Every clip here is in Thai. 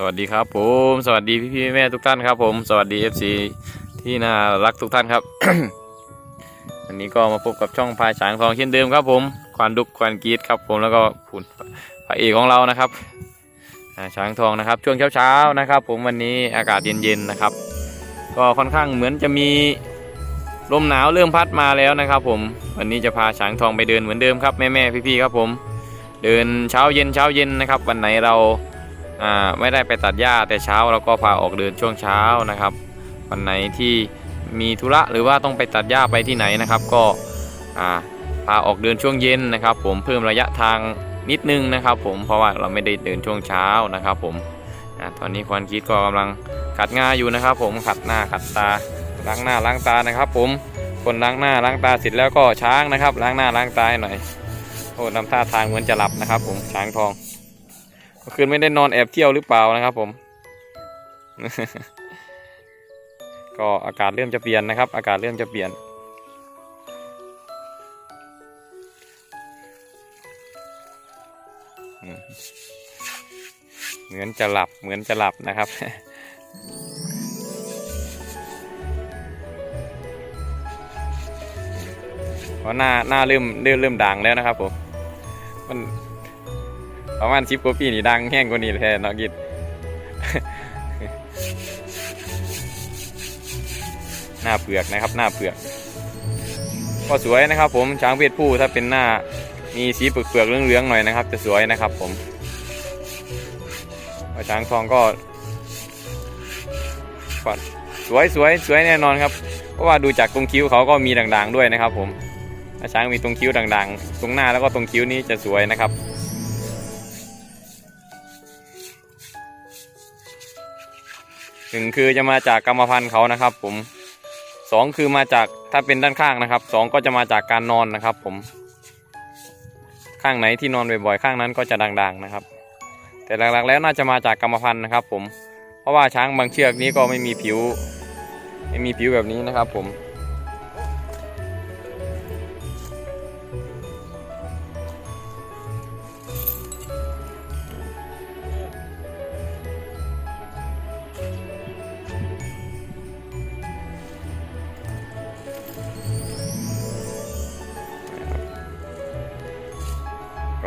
สวัสดีครับผม สวัสดีพี่พี่แม่ทุกท่านครับผม สวัสดี FC ที่น่ารักทุกท่านครับ วันนี้ก็มาพบกับช่องพายฉางทองเช่นเดิมครับผมควันดุกควันกรีดครับผมแล้วก็คุณพระเอกของเรานะครับอ่าช้างทองนะครับช่วงเช้าๆนะครับ ผมวันนี้อากาศเย็นๆนะครับ ก็ค่อนข้างเหมือนจะมีลมหนาวเริ่มพัดมาแล้วนะครับ ผมวันนี้จะพาช้างทองไปเดินเหมือนเดิมครับแม่ๆพี่ๆครับผม เดินเช้าเย็นเช้าเย็นนะครับ วันไหนเรา ไม่ได้ไปตัดหญ้าแต่เช้าเราก็พาออกเดินช่วงเช้านะครับ วันไหนที่มีธุระหรือว่าต้องไปตัดหญ้าไปที่ไหนนะครับ ก็พาออกเดินช่วงเย็นนะครับ ผมเพิ่มระยะทางนิดนึงนะครับ ผมเพราะว่าเราไม่ได้เดินช่วงเช้านะครับ ผมอตอนนี้ควันคิดก็กำลังขัดงาอยู่นะครับ ผมขัดหน้าขัดตาล้างหน้าล้างตานะครับ ผมคนล้างหน้าล้างตาเสร็จแล้วก็ช้างนะครับ ล้างหน้าล้างตาให้หน่อยโอ้นำท่าทางเหมือนจะหลับนะครับ ผมช้างทอง มื่อคืนไม่ได้นอนแอบเที่ยวหรือเปล่านะครับ ผม ก็อากาศเริ่มจะเปลี่ยนนะครับ อากาศเริ่มจะเปลี่ยน เหมือนจะหลับเหมือนจะหลับนะครับเพราะหน้าหน้าเริ่มเริ่มเริ่มด่างแล้วนะครับผมมัน ประมาณชิปกว่าปีนี่ดังแห้งกว่านี้แทนเนาะกิดหน้าเปลือกนะครับ หน้าเปลือกก็สวยนะครับ ผมช้างเพศผู้ถ้าเป็นหน้ามีสีเปลือกเปลือกเหลืองๆหน่อยนะครับ จะสวยนะครับ ผมช้างทองก็ก็สวยสวยสวยแน่นอนครับ เพราะว่าดูจากตรงคิ้วเขาก็มีด่างๆด้วยนะครับ ผมช้างมีตรงคิ้วด่างๆ ตรงหน้าแล้วก็ตรงคิ้วนี้จะสวยนะครับ หนึ่งคือจะมาจากกรรมพันธุ์เขานะครับ ผมสองคือมาจากถ้าเป็นด้านข้างนะครับสองก็จะมาจากการนอนนะครับ ผม ข้างไหนที่นอนบ่อยๆข้างนั้นก็จะดังๆนะครับ แต่หลักๆแล้วน่าจะมาจากกรรมพันธุ์นะครับ ผม เพราะว่าช้างบางเชือกนี้ก็ไม่มีผิว ไม่มีผิวแบบนี้นะครับ ผม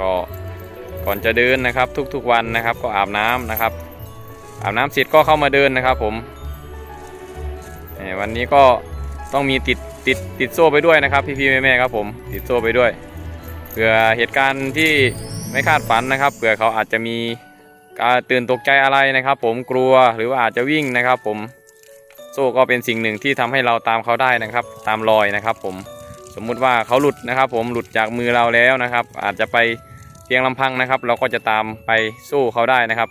ก็ก่อนจะเดินนะครับทุกๆวันนะครับ ก็อาบน้ำนะครับ อาบน้ำเสร็จก็เข้ามาเดินนะครับ ผมวันนี้ก็ต้องมีติดติดติดโซ่ไปด้วยนะครับ พี่ๆแม่ๆครับผมติดโซ่ไปด้วยเผื่อเหตุการณ์ที่ไม่คาดฝันนะครับเผื่อเขาอาจจะมีการตื่นตกใจอะไรนะครับ ผมกลัวหรือว่าอาจจะวิ่งนะครับ ผมโซ่ก็เป็นสิ่งหนึ่งที่ทำให้เราตามเขาได้นะครับ ตามรอยนะครับ ผมสมมุติว่าเขาหลุดนะครับ ผมหลุดจากมือเราแล้วนะครับ อาจจะไป พียงลำพังนะครับ เราก็จะตามไปสู้เขาได้นะครับ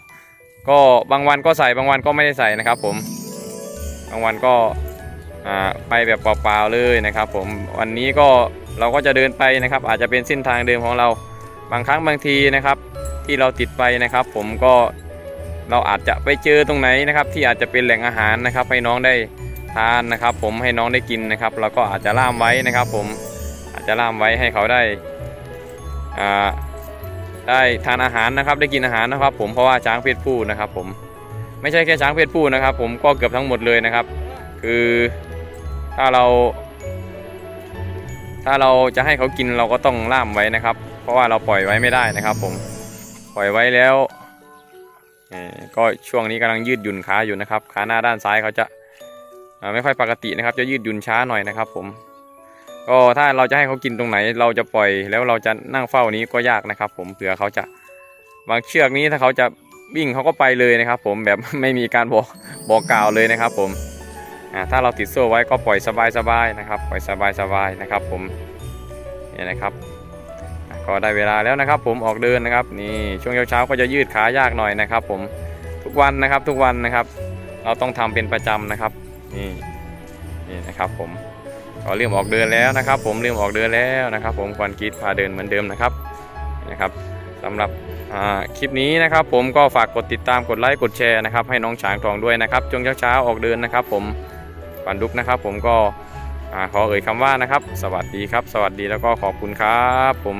ก็บางวันก็ใส่บางวันก็ไม่ได้ใส่นะครับ ผมบางวันก็ไปแบบเปล่าๆเลยนะครับ ผมวันนี้ก็เราก็จะเดินไปนะครับ อาจจะเป็นเส้นทางเดิมของเราบางครั้งบางทีนะครับ ที่เราติดไปนะครับ ผมก็เราอาจจะไปเจอตรงไหนนะครับ ที่อาจจะเป็นแหล่งอาหารนะครับ ให้น้องได้ทานนะครับ ผมให้น้องได้กินนะครับ เราก็อาจจะล่ามไว้นะครับ ผมอาจจะล่ามไว้ให้เขาได้อ่า ได้ทานอาหารนะครับ ได้กินอาหารนะครับ ผมเพราะว่าช้างเพศผู้นะครับ ผมไม่ใช่แค่ช้างเพศผู้นะครับ ผมก็เกือบทั้งหมดเลยนะครับ คือถ้าเรา ถ้าเราจะให้เขากินเราก็ต้องล่ามไว้นะครับ เพราะว่าเราปล่อยไว้ไม่ได้นะครับ ผมปล่อยไว้แล้วก็ช่วงนี้กำลังยืดหยุ่นขาอยู่นะครับ ขาหน้าด้านซ้ายเขาจะไม่ค่อยปกตินะครับ จะยืดหยุ่นช้าหน่อยนะครับ ผม ก็ถ้าเราจะให้เขากินตรงไหน เราจะปล่อยแล้วเราจะนั่งเฝ้านี้ก็ยากนะครับ ผมเผื่อเขาจะบางเชือกนี้ถ้าเขาจะวิ่งเขาก็ไปเลยนะครับ ผมแบบไม่มีการบอกบอกกล่าวเลยนะครับ ผมถ้าเราติดโซ่ไว้ก็ปล่อยสบายๆนะครับ ปล่อยสบายๆนะครับ ผมนี่นะครับก็ได้เวลาแล้วนะครับ ผมออกเดินนะครับ นี่ช่วงเช้าๆก็จะยืดขายากหน่อยนะครับ ผมทุกวันนะครับทุกวันนะครับ เราต้องทำเป็นประจำนะครับนี่นี่นะครับผม ก็เริ่มออกเดินแล้วนะครับ ผมเริ่มออกเดินแล้วนะครับ ผมควันกีดพาเดินเหมือนเดิมนะครับนะครับสำหรับคลิปนี้นะครับ ผมก็ฝากกดติดตามกดไลค์กดแชร์นะครับ ให้น้องช้างทองด้วยนะครับช่วงเช้าๆออกเดินนะครับ ผมปันดุกนะครับ ผมก็อขอเอ่ยคำว่านะครับ สวัสดีครับ สวัสดีแล้วก็ขอบคุณครับ ผม